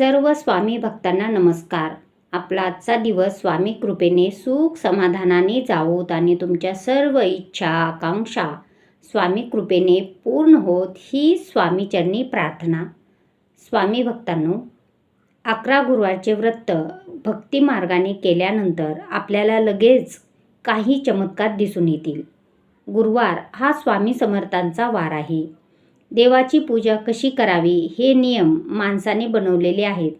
सर्व स्वामी भक्तांना नमस्कार. आपला आजचा दिवस स्वामी कृपेने सुख समाधानाने जावोत आणि तुमच्या सर्व इच्छा आकांक्षा स्वामी कृपेने पूर्ण होत ही स्वामीचरणी प्रार्थना. स्वामी भक्तांनो अकरा गुरुवारचे व्रत भक्ती मार्गाने केल्यानंतर आपल्याला लगेच काही चमत्कार दिसून येतील. गुरुवार हा स्वामी समर्थांचा वार आहे. देवाची पूजा कशी करावी हे नियम माणसाने बनवलेले आहेत.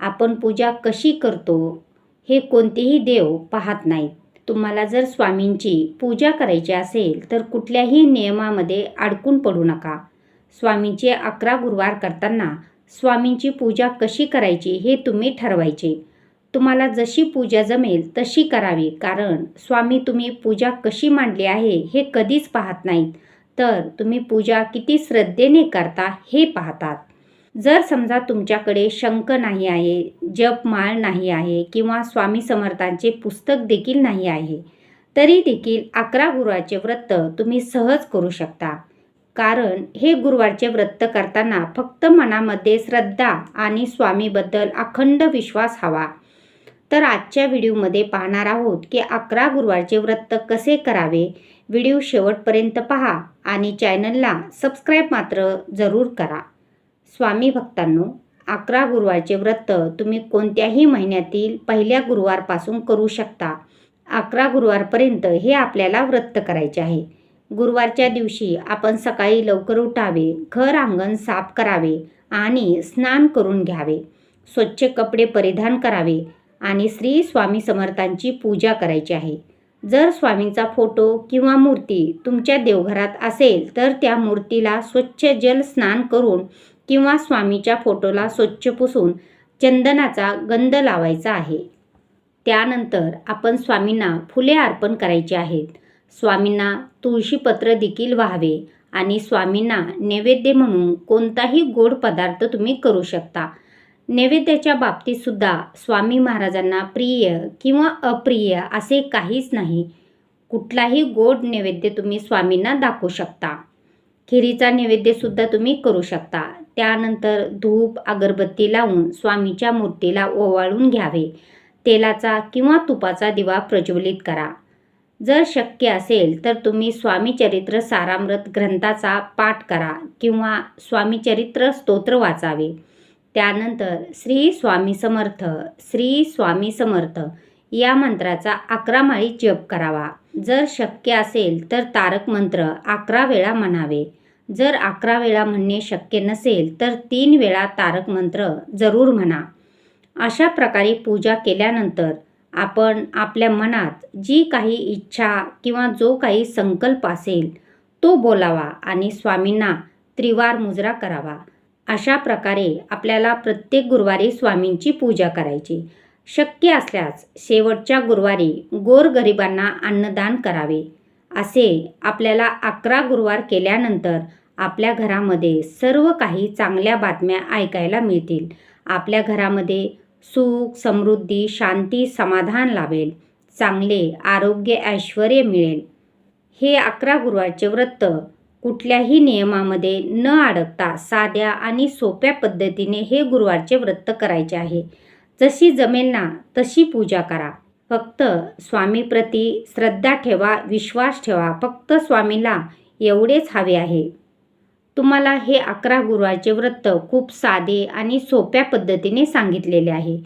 आपण पूजा कशी करतो हे कोणतेही देव पाहत नाहीत. तुम्हाला जर स्वामींची पूजा करायची असेल तर कुठल्याही नियमामध्ये अडकून पडू नका. स्वामींचे अकरा गुरुवार करताना स्वामींची पूजा कशी करायची हे तुम्ही ठरवायचे. तुम्हाला जशी पूजा जमेल तशी करावी कारण स्वामी तुम्ही पूजा कशी मांडली आहे हे कधीच पाहत नाहीत. तर तुम्ही पूजा किती श्रद्धेने करता हे पाहतात. जर समजा तुमच्याकडे शंख नाही आहे जपमाळ नाही आहे किंवा स्वामी समर्थांचे पुस्तक देखील नाही आहे तरी देखील अकरा गुरुवारचे व्रत तुम्ही सहज करू शकता. कारण हे गुरुवारचे व्रत करताना फक्त मनामध्ये श्रद्धा आणि स्वामीबद्दल अखंड विश्वास हवा. तर आजच्या व्हिडिओमध्ये पाहणार आहोत की अकरा गुरुवारचे व्रत कसे करावे? व्हिडिओ शेवटपर्यंत पहा आणि चॅनलला सबस्क्राईब मात्र जरूर करा. स्वामी भक्तांनो अकरा गुरुवारचे व्रत तुम्ही कोणत्याही महिन्यातील पहिल्या गुरुवारपासून करू शकता. अकरा गुरुवारपर्यंत हे आपल्याला व्रत करायचे आहे. गुरुवारच्या दिवशी आपण सकाळी लवकर उठावे घर अंगण साफ करावे आणि स्नान करून घ्यावे. स्वच्छ कपडे परिधान करावे आणि श्री स्वामी समर्थांची पूजा करायची आहे. जर स्वामींचा फोटो किंवा मूर्ती तुमच्या देवघरात असेल तर त्या मूर्तीला स्वच्छ जल स्नान करून किंवा स्वामीच्या फोटोला स्वच्छ पुसून चंदनाचा गंध लावायचा आहे. त्यानंतर आपण स्वामींना फुले अर्पण करायची आहेत. स्वामींना तुळशीपत्र देखील व्हावे आणि स्वामींना नैवेद्य म्हणून कोणताही गोड पदार्थ तुम्ही करू शकता. नैवेद्याच्या बाबतीत सुद्धा स्वामी महाराजांना प्रिय किंवा अप्रिय असे काहीच नाही. कुठलाही गोड नैवेद्य तुम्ही स्वामींना दाखवू शकता. खिरीचा नैवेद्यसुद्धा तुम्ही करू शकता. त्यानंतर धूप अगरबत्ती लावून स्वामीच्या मूर्तीला ओवाळून घ्यावे. तेलाचा किंवा तुपाचा दिवा प्रज्वलित करा. जर शक्य असेल तर तुम्ही स्वामीचरित्र सारामृत ग्रंथाचा पाठ करा किंवा स्वामीचरित्र स्तोत्र वाचावे. त्यानंतर श्री स्वामी समर्थ श्री स्वामी समर्थ या मंत्राचा अकरा माळी जप करावा. जर शक्य असेल तर तारक मंत्र अकरा वेळा म्हणावे. जर अकरा वेळा म्हणणे शक्य नसेल तर तीन वेळा तारक मंत्र जरूर म्हणा. अशा प्रकारे पूजा केल्यानंतर आपण आपल्या मनात जी काही इच्छा किंवा जो काही संकल्प असेल तो बोलावा आणि स्वामींना त्रिवार मुजरा करावा. अशा प्रकारे आपल्याला प्रत्येक गुरुवारी स्वामींची पूजा करायची. शक्य असल्यास शेवटच्या गुरुवारी गोरगरिबांना अन्नदान करावे. असे आपल्याला अकरा गुरुवार केल्यानंतर आपल्या घरामध्ये सर्व काही चांगल्या बातम्या ऐकायला मिळतील. आपल्या घरामध्ये सुख समृद्धी शांती समाधान लाभेल. चांगले आरोग्य ऐश्वर मिळेल. हे अकरा गुरुवारचे व्रत कुठल्याही नियमामध्ये न अडकता साध्या आणि सोप्या पद्धतीने हे गुरुवारचे व्रत करायचे आहे. जशी जमेल ना तशी पूजा करा. फक्त स्वामीप्रती श्रद्धा ठेवा विश्वास ठेवा. फक्त स्वामीला एवढेच हवे आहे. तुम्हाला हे अकरा गुरुवारचे व्रत खूप साधे आणि सोप्या पद्धतीने सांगितलेले आहे.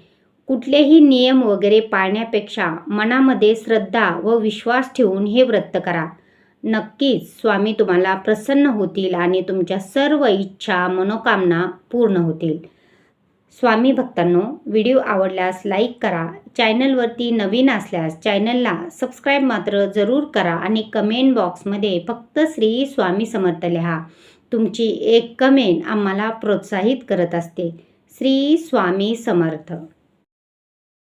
कुठलेही नियम वगैरे पाळण्यापेक्षा मनामध्ये श्रद्धा व विश्वास ठेवून हे व्रत करा. नक्कीच स्वामी तुम्हाला प्रसन्न होतील आणि तुमच्या सर्व इच्छा मनोकामना पूर्ण होतील. स्वामी भक्तांनो व्हिडिओ आवडल्यास लाईक करा. चॅनलवरती नवीन असल्यास चॅनलला सबस्क्राईब मात्र जरूर करा आणि कमेंट बॉक्समध्ये फक्त श्री स्वामी समर्थ लिहा. तुमची एक कमेंट आम्हाला प्रोत्साहित करत असते. श्री स्वामी समर्थ.